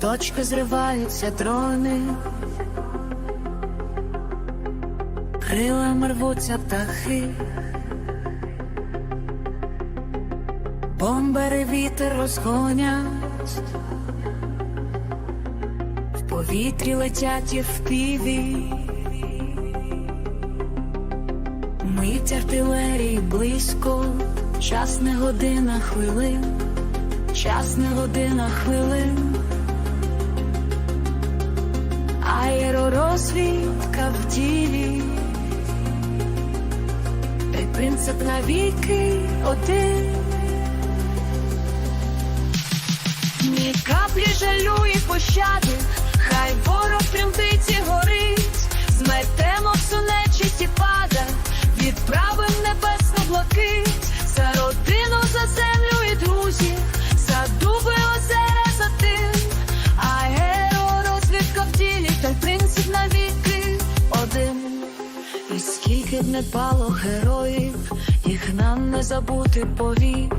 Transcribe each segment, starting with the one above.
листочки зриваються трони, крилами рвуться птахи, бомбери вітер розгонять, в повітрі летять і в піві. Мить артилерії близько, час не година хвилин, час не година хвилин. Й навіки один. Ні каплі жалю і пощади, хай ворог тремтить і горить, зметемо всю нечисть і пада, відправим небесну блакить, за родину, за землю і друзів, за дуби озера за тим, аеророзвідка в тілі, та принцип навіки один. І скільки б не пало героїв, нам не забути повік.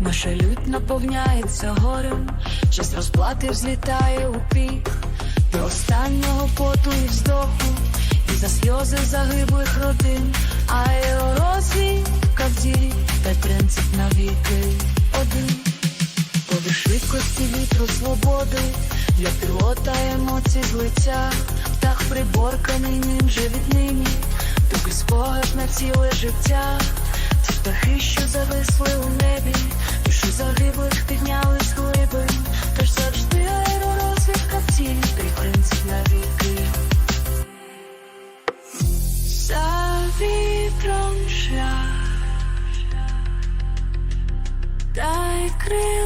Наша лють наповняється горем, час розплати взлітає у пік, до останнього поту і вздоху, і за сльози загиблих родин, аеророзвідка в ділі, та принцип навіки один. Поди швидкості вітру свободи, для пілота емоцій злиття, птах приборканий ним же віднині, тобі спогад на ціле життя, птахи, що зависли у небі, душі загиблих підняли з тож завжди аеророзвідка в тілі, та принцип принцип навіки. За вітром шлях Дай крилам